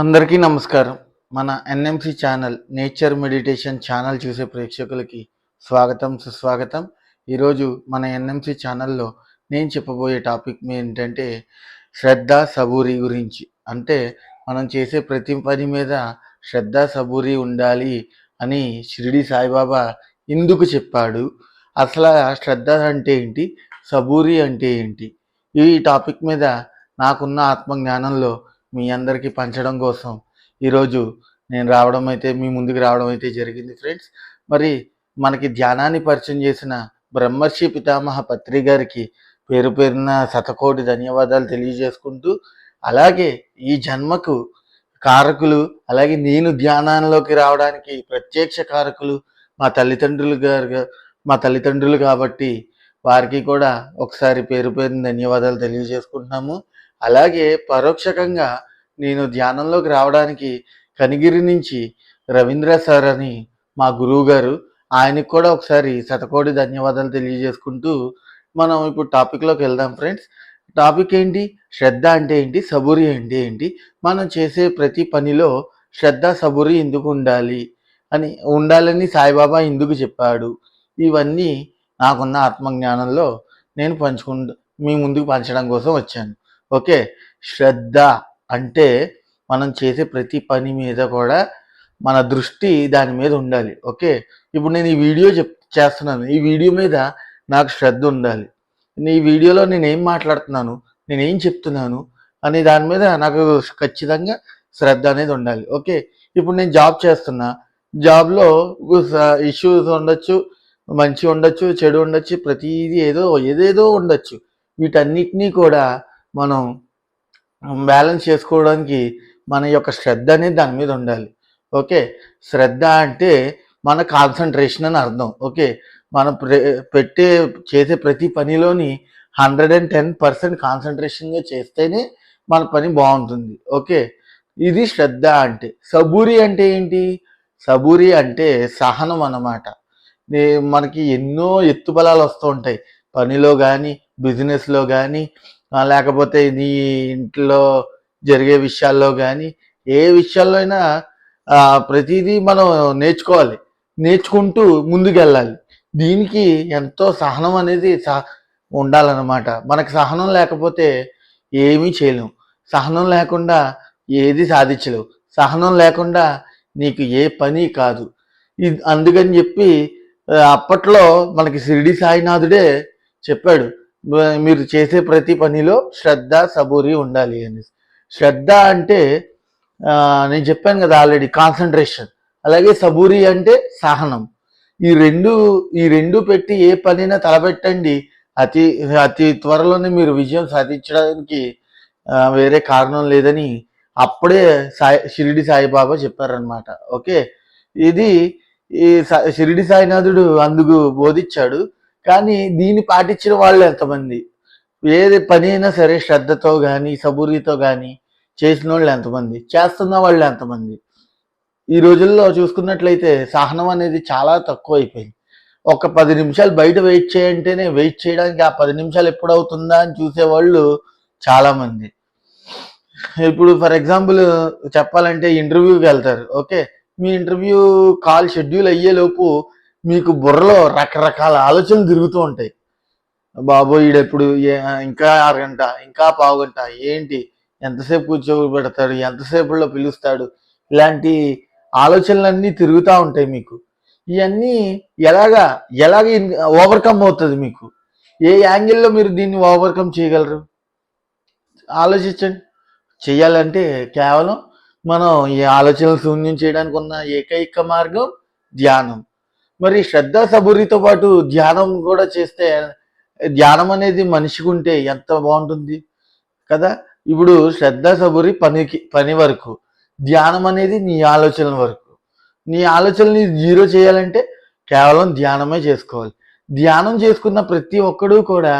అందరికీ నమస్కారం. మన NMC channel nature meditation channel చూసే ప్రేక్షకులకి స్వాగతం సుస్వాగతం. ఈరోజు మన ఎన్ఎంసి ఛానల్లో నేను చెప్పబోయే టాపిక్ ఏంటంటే శ్రద్ధ సబూరి గురించి. అంటే మనం చేసే ప్రతి పని మీద శ్రద్ధ సబూరి ఉండాలి అని షిరిడి సాయిబాబా ఎందుకు చెప్పాడు. అసలు శ్రద్ధ అంటే ఏంటి? సబూరి అంటే ఏంటి? ఈ టాపిక్ మీద నాకున్న ఆత్మజ్ఞానంలో మీ అందరికీ పంచడం కోసం ఈరోజు నేను రావడం అయితే మీ ముందుకు రావడం అయితే జరిగింది ఫ్రెండ్స్. మరి మనకి ధ్యానాన్ని పరిచయం చేసిన బ్రహ్మర్షి పితామహ పత్రి గారికి పేరు పేరున శతకోటి ధన్యవాదాలు తెలియజేసుకుంటూ అలాగే ఈ జన్మకు కారకులు అలాగే నేను ధ్యానంలోకి రావడానికి ప్రత్యక్ష కారకులు మా తల్లిదండ్రులు గారు మా తల్లిదండ్రులు కాబట్టి వారికి కూడా ఒకసారి పేరు పేరున ధన్యవాదాలు తెలియజేసుకుంటున్నాము. అలాగే పరోక్షకంగా నేను ధ్యానంలోకి రావడానికి కనిగిరి నుంచి రవీంద్ర సార్ అని మా గురువు గారు ఆయనకి కూడా ఒకసారి శతకోటి ధన్యవాదాలు తెలియజేసుకుంటూ మనం ఇప్పుడు టాపిక్లోకి వెళ్దాం ఫ్రెండ్స్ టాపిక్ ఏంటి? శ్రద్ధ అంటే ఏంటి? సబూరి అంటే ఏంటి? మనం చేసే ప్రతి పనిలో శ్రద్ధ సబూరి ఎందుకు ఉండాలి అని ఉండాలని సాయిబాబా ఎందుకు చెప్పాడు. ఇవన్నీ నాకున్న ఆత్మజ్ఞానంలో నేను పంచుకుంటూ మీ ముందుకు పంచడం కోసం వచ్చాను. ఓకే. శ్రద్ధ అంటే మనం చేసే ప్రతి పని మీద కూడా మన దృష్టి దాని మీద ఉండాలి. ఓకే. ఇప్పుడు నేను ఈ వీడియో చెప్ చేస్తున్నాను. ఈ వీడియో మీద నాకు శ్రద్ధ ఉండాలి. ఈ వీడియోలో నేను ఏం మాట్లాడుతున్నాను? నేను ఏం చెప్తున్నాను? అనే దాని మీద నాకు ఖచ్చితంగా శ్రద్ధ అనేది ఉండాలి. ఓకే. ఇప్పుడు నేను జాబ్ చేస్తున్నా. జాబ్లో ఇష్యూస్ ఉండొచ్చు మంచి ఉండొచ్చు చెడు ఉండొచ్చు ప్రతిదీ ఏదో ఏదేదో ఉండొచ్చు. వీటన్నిటినీ కూడా మనం బ్యాలెన్స్ చేసుకోవడానికి మన యొక్క శ్రద్ధ అనేది దాని మీద ఉండాలి. ఓకే? శ్రద్ధ అంటే మన కాన్సన్ట్రేషన్ అని అర్థం. ఓకే? మనం పెట్టే చేసే ప్రతి పనిలోని హండ్రెడ్ అండ్ టెన్ పర్సెంట్ కాన్సన్ట్రేషన్గా చేస్తేనే మన పని బాగుంటుంది. ఓకే? ఇది శ్రద్ధ అంటే. సబూరి అంటే ఏంటి? సబూరి అంటే సహనం అన్నమాట. మనకి ఎన్నో ఎత్తుబలాలు వస్తూ ఉంటాయి. పనిలో కానీ బిజినెస్లో కానీ లేకపోతే నీ ఇంట్లో జరిగే విషయాల్లో కానీ ఏ విషయాల్లో అయినా ప్రతిదీ మనం నేర్చుకోవాలి. నేర్చుకుంటూ ముందుకెళ్ళాలి. దీనికి ఎంతో సహనం అనేది సహ ఉండాలన్నమాట. మనకు సహనం లేకపోతే ఏమీ చేయలేం. సహనం లేకుండా ఏది సాధించలేవు. సహనం లేకుండా నీకు ఏ పని కాదు. అందుకని చెప్పి అప్పట్లో మనకి షిరిడి సాయినాథుడే చెప్పాడు. మీరు చేసే ప్రతి పనిలో శ్రద్ధ సబూరి ఉండాలి అని శ్రద్ధ అంటే నేను చెప్పాను కదా ఆల్రెడీ కాన్సన్ట్రేషన్. అలాగే సబూరి అంటే సహనం. ఈ రెండు ఈ రెండు పెట్టి ఏ పనైనా తలపెట్టండి. అతి అతి త్వరలోనే మీరు విజయం సాధించడానికి వేరే కారణం లేదని అప్పుడే సాయి షిరిడి సాయిబాబా చెప్పారనమాట ఓకే? ఇది ఈ సా- షిరిడి సాయినాథుడు అందుకు బోధించాడు. కానీ దీన్ని పాటించిన వాళ్ళు ఎంతమంది? ఏది పని అయినా సరే శ్రద్ధతో కానీ సబూరితో కానీ చేసిన వాళ్ళు ఎంతమంది? చేస్తున్న వాళ్ళు ఎంతమంది? ఈ రోజుల్లో చూసుకున్నట్లయితే సహనం అనేది చాలా తక్కువ అయిపోయింది ఒక పది నిమిషాలు బయట వెయిట్ చేయంటేనే వెయిట్ చేయడానికి ఆ పది నిమిషాలు ఎప్పుడు అవుతుందా అని చూసేవాళ్ళు చాలామంది. ఇప్పుడు ఫర్ ఎగ్జాంపుల్ చెప్పాలంటే ఇంటర్వ్యూకి వెళ్తారు. ఓకే మీ ఇంటర్వ్యూ కాల్ షెడ్యూల్ అయ్యేలోపు మీకు బుర్రలో రకరకాల ఆలోచనలు తిరుగుతూ ఉంటాయి. బాబోయ్ ఈడెప్పుడు ఇంకా అరగంట ఇంకా పావుగంట ఏంటి? ఎంతసేపు కూర్చోబెడతాడు? ఎంతసేపులో పిలుస్తాడు? ఇలాంటి ఆలోచనలన్నీ తిరుగుతూ ఉంటాయి మీకు. ఇవన్నీ ఎలాగా ఎలాగ ఓవర్కమ్ అవుతుంది మీకు? ఏ యాంగిల్లో మీరు దీన్ని ఓవర్కమ్ చేయగలరు? ఆలోచించండి. చేయాలంటే కేవలం మనం ఈ ఆలోచనలు శూన్యం చేయడానికి ఉన్న ఏకైక మార్గం ధ్యానం. మరి శ్రద్ధ సబురితో పాటు ధ్యానం కూడా చేస్తే ధ్యానం అనేది మనిషికి ఉంటే ఎంత బాగుంటుంది కదా? ఇప్పుడు శ్రద్ధ సబురి పనికి పని వరకు ధ్యానం అనేది నీ ఆలోచనల వరకు. నీ ఆలోచనని జీరో చేయాలంటే కేవలం ధ్యానమే చేసుకోవాలి. ధ్యానం చేసుకున్న ప్రతి ఒక్కడు కూడా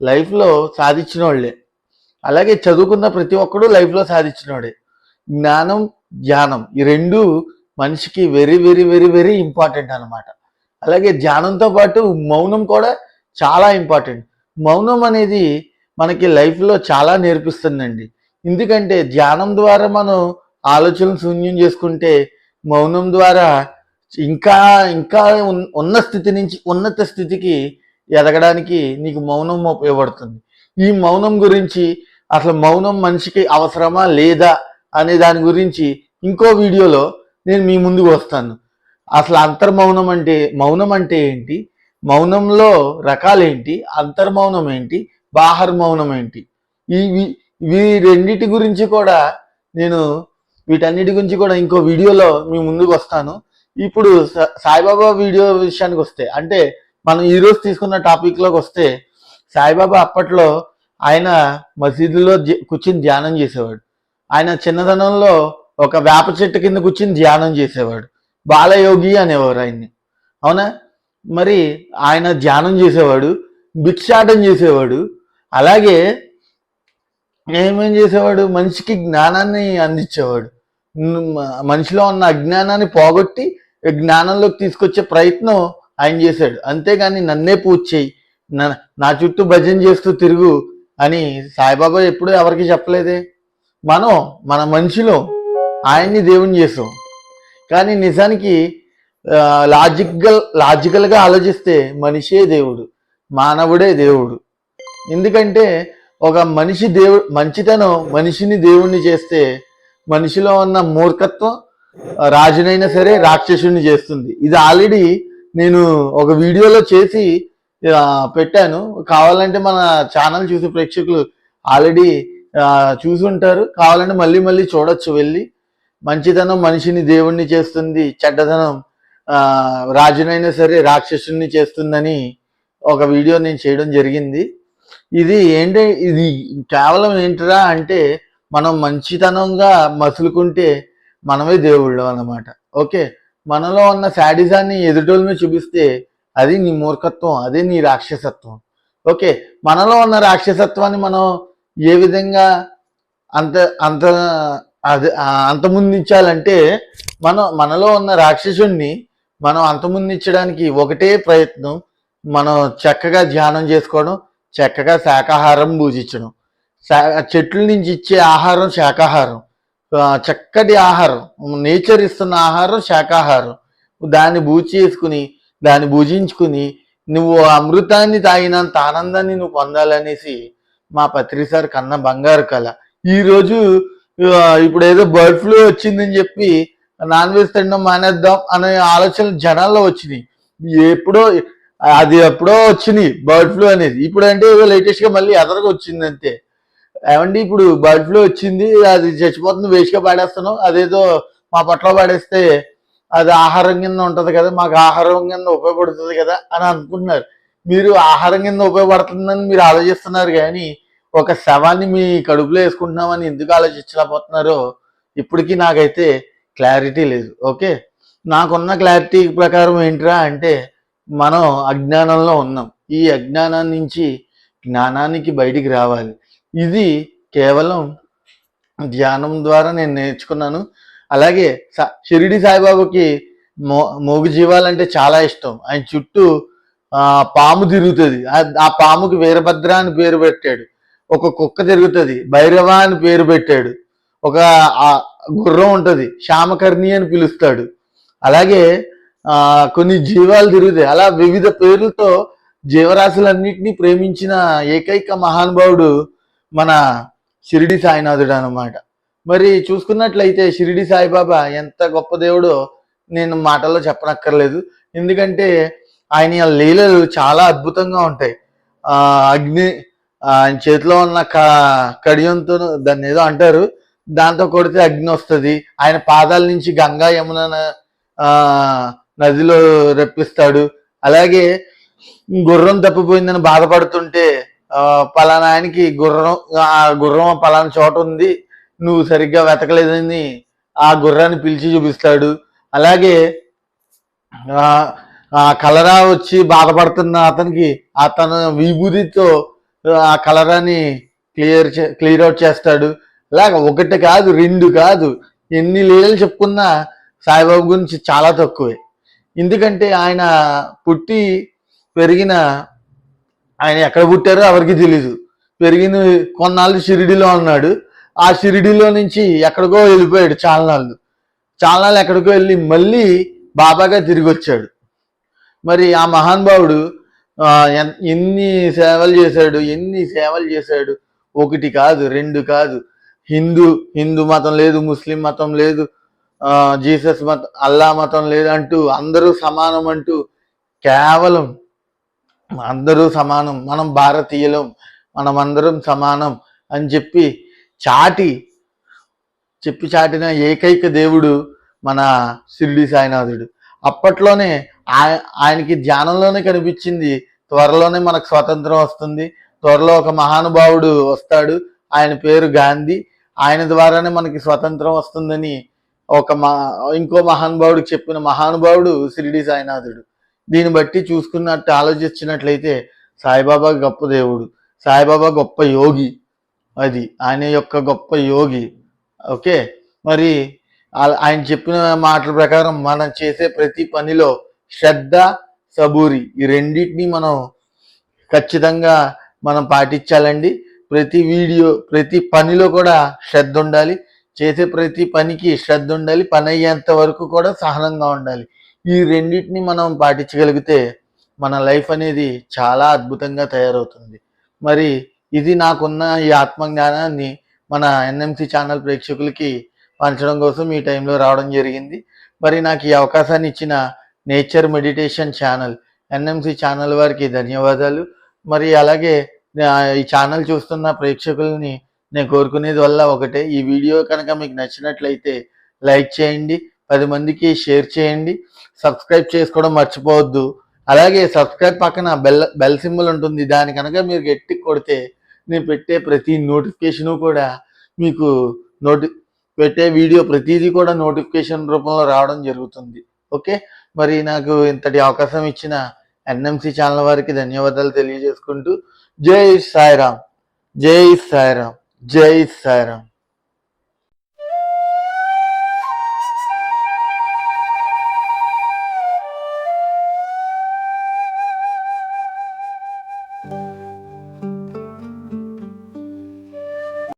లైఫ్లో సాధించిన వాళ్ళే అలాగే చదువుకున్న ప్రతి ఒక్కడు లైఫ్లో సాధించినోడే. జ్ఞానం ధ్యానం ఈ రెండు మనిషికి very very very very important అనమాట అలాగే ధ్యానంతో పాటు మౌనం కూడా చాలా ఇంపార్టెంట్. మౌనం అనేది మనకి లైఫ్లో చాలా నేర్పిస్తుందండి. ఎందుకంటే ధ్యానం ద్వారా మనం ఆలోచనలు శూన్యం చేసుకుంటే మౌనం ద్వారా ఇంకా ఇంకా ఉన్న స్థితి నుంచి ఉన్నత స్థితికి ఎదగడానికి నీకు మౌనం ఉపయోగపడుతుంది. ఈ మౌనం గురించి అసలు మౌనం మనిషికి అవసరమా లేదా అనే దాని గురించి ఇంకో వీడియోలో నేను మీ ముందుకు వస్తాను. అసలు అంతర్మౌనం అంటే మౌనం అంటే ఏంటి? మౌనంలో రకాలేంటి అంతర్మౌనం ఏంటి? బాహర్ మౌనం ఏంటి? ఇవి వీ- రెండింటి రెండిటి గురించి కూడా నేను వీటన్నిటి గురించి కూడా ఇంకో వీడియోలో మీ ముందుకు వస్తాను. ఇప్పుడు సాయిబాబా వీడియో విషయానికి వస్తే అంటే మనం ఈరోజు తీసుకున్న టాపిక్లోకి వస్తే సాయిబాబా అప్పట్లో ఆయన మసీదులో కూర్చుని ధ్యానం చేసేవాడు. ఆయన చిన్నతనంలో ఒక వేప చెట్టు కింద కూర్చుని ధ్యానం చేసేవాడు. బాలయోగి అనేవారు ఆయన్ని. అవునా? మరి ఆయన ధ్యానం చేసేవాడు భిక్షాటం చేసేవాడు అలాగే ఏమేం చేసేవాడు? మనిషికి జ్ఞానాన్ని అందించేవాడు. మనిషిలో ఉన్న అజ్ఞానాన్ని పోగొట్టి జ్ఞానంలోకి తీసుకొచ్చే ప్రయత్నం ఆయన చేశాడు. అంతేగాని నన్నే పూజ చేయి నా- నా చుట్టూ భజన చేస్తూ తిరుగు అని సాయిబాబా ఎప్పుడూ ఎవరికి చెప్పలేదే. మనం మన మనిషిలో ఆయన్ని దేవుని చేసాం కానీ నిజానికి లాజికల్ లాజికల్గా ఆలోచిస్తే మనిషే దేవుడు మానవుడే దేవుడు. ఎందుకంటే ఒక మనిషి దేవుడు మంచితనం మనిషిని దేవుణ్ణి చేస్తే మనిషిలో ఉన్న మూర్ఖత్వం రాజునైనా సరే రాక్షసుని చేస్తుంది. ఇది ఆల్రెడీ నేను ఒక వీడియోలో చేసి పెట్టాను. కావాలంటే మన ఛానల్ చూసే ప్రేక్షకులు ఆల్రెడీ చూసి ఉంటారు కావాలంటే మళ్ళీ మళ్ళీ చూడొచ్చు వెళ్ళి. మంచితనం మనిషిని దేవుణ్ణి చేస్తుంది చెడ్డతనం రాజునైనా సరే రాక్షసుని చేస్తుందని ఒక వీడియో నేను చేయడం జరిగింది. ఇది ఏంటి ఇది కేవలం ఏంటిరా అంటే మనం మంచితనంగా మసులుకుంటే మనమే దేవుళ్ళం అన్నమాట. ఓకే? మనలో ఉన్న శాడిజాన్ని ఎదుటోళ్ళ మీద చూపిస్తే అది నీ మూర్ఖత్వం అదే నీ రాక్షసత్వం. ఓకే? మనలో ఉన్న రాక్షసత్వాన్ని మనం ఏ విధంగా అంత అంత అది అంతమొందించాలంటే మనం మనలో ఉన్న రాక్షసుణ్ణి మనం అంతమొందించడానికి ఒకటే ప్రయత్నం మనం చక్కగా ధ్యానం చేసుకోవడం చక్కగా శాకాహారం భూజించడం. శా- చెట్ల నుంచి ఇచ్చే ఆహారం శాకాహారం. చక్కటి ఆహారం నేచర్ ఇస్తున్న ఆహారం శాకాహారం. దాన్ని భూజి చేసుకుని దాన్ని భుజించుకుని నువ్వు అమృతాన్ని తాగినంత ఆనందాన్ని నువ్వు పొందాలనేసి మా పత్రి సార్ కన్న బంగారు కళ. ఈరోజు ఇప్పుడు ఏదో బర్డ్ ఫ్లూ వచ్చిందని చెప్పి నాన్ వెజ్ తినడం మానేద్దాం అనే ఆలోచనలు జనాల్లో వచ్చినాయి. ఎప్పుడో అది ఎప్పుడో వచ్చినాయి బర్డ్ ఫ్లూ అనేది. ఇప్పుడు అంటే ఏదో లేటెస్ట్గా మళ్ళీ ఎదరకు వచ్చింది అంతే. ఏమండి ఇప్పుడు బర్డ్ ఫ్లూ వచ్చింది అది చచ్చిపోతుంది వేస్ట్గా పాడేస్తాను అదేదో మా పట్ల పాడేస్తే అది ఆహారం కింద ఉంటుంది కదా మాకు ఆహారం కింద ఉపయోగపడుతుంది కదా అని అనుకుంటున్నారు. మీరు ఆహారం కింద ఉపయోగపడుతుందని మీరు ఆలోచిస్తున్నారు కానీ ఒక శవాన్ని మీ కడుపులో వేసుకుంటున్నామని ఎందుకు ఆలోచించలేకపోతున్నారో ఇప్పటికీ నాకైతే క్లారిటీ లేదు ఓకే? నాకున్న క్లారిటీ ప్రకారం ఏంటిరా అంటే మనం అజ్ఞానంలో ఉన్నాం. ఈ అజ్ఞానం నుంచి జ్ఞానానికి బయటికి రావాలి. ఇది కేవలం ధ్యానం ద్వారా నేను నేర్చుకున్నాను. అలాగే షిరిడి సాయిబాబాకి మో మోగు జీవాలంటే చాలా ఇష్టం. ఆయన చుట్టూ పాము తిరుగుతుంది. ఆ- ఆ పాముకి వీరభద్ర అని పేరు పెట్టాడు. ఒక కుక్క తిరుగుతుంది. భైరవ అని పేరు పెట్టాడు. ఒక గుర్రం ఉంటుంది. శ్యామకర్ణి అని పిలుస్తాడు. అలాగే కొన్ని జీవాలు తిరుగుతాయి. అలా వివిధ పేర్లతో జీవరాశులన్నింటినీ ప్రేమించిన ఏకైక మహానుభావుడు మన షిరిడి సాయినాథుడు అనమాట మరి చూసుకున్నట్లయితే షిరిడి సాయిబాబా ఎంత గొప్ప దేవుడో నేను మాటల్లో చెప్పనక్కర్లేదు. ఎందుకంటే ఆయన లీలలు చాలా అద్భుతంగా ఉంటాయి. అగ్ని ఆయన చేతిలో ఉన్న క కడియంతో దాన్ని ఏదో అంటారు. దాంతో కొడితే అగ్ని వస్తుంది. ఆయన పాదాల నుంచి గంగా యమున నదిలో రెప్పిస్తాడు. అలాగే గుర్రం తప్పిపోయిందని బాధపడుతుంటే పలానా ఆయనకి గుర్రం ఆ గుర్రం పలానా చోట ఉంది. నువ్వు సరిగ్గా వెతకలేదని ఆ గుర్రాన్ని పిలిచి చూపిస్తాడు. అలాగే ఆ కలరా వచ్చి బాధపడుతున్న అతనికి అతను విభూతితో ఆ కలరాని క్లియర్ క్లియర్ అవుట్ చేస్తాడు. లేక ఒకటి కాదు రెండు కాదు. ఎన్ని లీలలు చెప్పుకున్నా సాయిబాబు గురించి చాలా తక్కువే. ఎందుకంటే ఆయన పుట్టి పెరిగిన ఆయన ఎక్కడ పుట్టారో ఎవరికి తెలీదు. పెరిగిన కొన్నాళ్ళు షిరిడిలో ఉన్నాడు. ఆ షిరిడిలో నుంచి ఎక్కడికో వెళ్ళిపోయాడు చాలనాళ్ళు చాలనాళ్ళు ఎక్కడికో వెళ్ళి మళ్ళీ బాబాగా తిరిగి వచ్చాడు. మరి ఆ మహానుభావుడు ఎన్ని సేవలు చేశాడు ఎన్ని సేవలు చేశాడు? ఒకటి కాదు రెండు కాదు. హిందూ హిందూ మతం లేదు ముస్లిం మతం లేదు జీసస్ మతం అల్లా మతం లేదు అంటూ అందరూ సమానం అంటూ కేవలం అందరూ సమానం మనం భారతీయులం మనం అందరం సమానం అని చెప్పి చాటి చెప్పి చాటిన ఏకైక దేవుడు మన షిర్డి సాయినాథుడు. అప్పట్లోనే ఆయ- ఆయనకి ధ్యానంలోనే కనిపించింది. త్వరలోనే మనకు స్వాతంత్రం వస్తుంది. త్వరలో ఒక మహానుభావుడు వస్తాడు. ఆయన పేరు గాంధీ. ఆయన ద్వారానే మనకి స్వాతంత్రం వస్తుందని ఒక మా ఇంకో మహానుభావుడికి చెప్పిన మహానుభావుడు సిరిడి సాయినాథుడు. దీన్ని బట్టి చూసుకున్నట్టు ఆలోచించినట్లయితే సాయిబాబా గొప్ప దేవుడు. సాయిబాబా గొప్ప యోగి. అది ఆయన యొక్క గొప్ప యోగి. ఓకే? మరి ఆయన చెప్పిన మాటల ప్రకారం మనం చేసే ప్రతి పనిలో శ్రద్ధ సబూరి ఈ రెండింటిని మనం ఖచ్చితంగా మనం పాటించాలండి. ప్రతి వీడియో ప్రతి పనిలో కూడా శ్రద్ధ ఉండాలి. చేసే ప్రతి పనికి శ్రద్ధ ఉండాలి. పని అయ్యేంత వరకు కూడా సహనంగా ఉండాలి. ఈ రెండింటిని మనం పాటించగలిగితే మన లైఫ్ అనేది చాలా అద్భుతంగా తయారవుతుంది. మరి ఇది నాకున్న ఈ ఆత్మజ్ఞానాన్ని మన ఎన్ఎంసి ఛానల్ ప్రేక్షకులకి పంచడం కోసం ఈ టైంలో రావడం జరిగింది. మరి నాకు ఈ అవకాశాన్ని ఇచ్చిన nature meditation channel NMC channel వారికి ధన్యవాదాలు. మరి అలాగే ఈ ఛానల్ చూస్తున్న ప్రేక్షకుల్ని నేను కోరుకునేది వల్ల ఒకటే. ఈ వీడియో కనుక మీకు నచ్చినట్లయితే లైక్ చేయండి పది మందికి షేర్ చేయండి. సబ్స్క్రైబ్ చేసుకోవడం మర్చిపోవద్దు. అలాగే సబ్స్క్రైబ్ పక్కన బెల్ బెల్ సింబల్ ఉంటుంది. దాని కనుక మీరు గట్టి కొడితే నేను పెట్టే ప్రతి నోటిఫికేషను కూడా మీకు నోటి పెట్టే వీడియో ప్రతిదీ కూడా నోటిఫికేషన్ రూపంలో రావడం జరుగుతుంది. ఓకే? మరి నాకు ఇంతటి అవకాశం ఇచ్చిన ఎన్ఎంసి ఛానల్ వారికి ధన్యవాదాలు తెలియజేసుకుంటూ జై సాయిరామ్. జై సాయిరామ్. జై సాయిరామ్.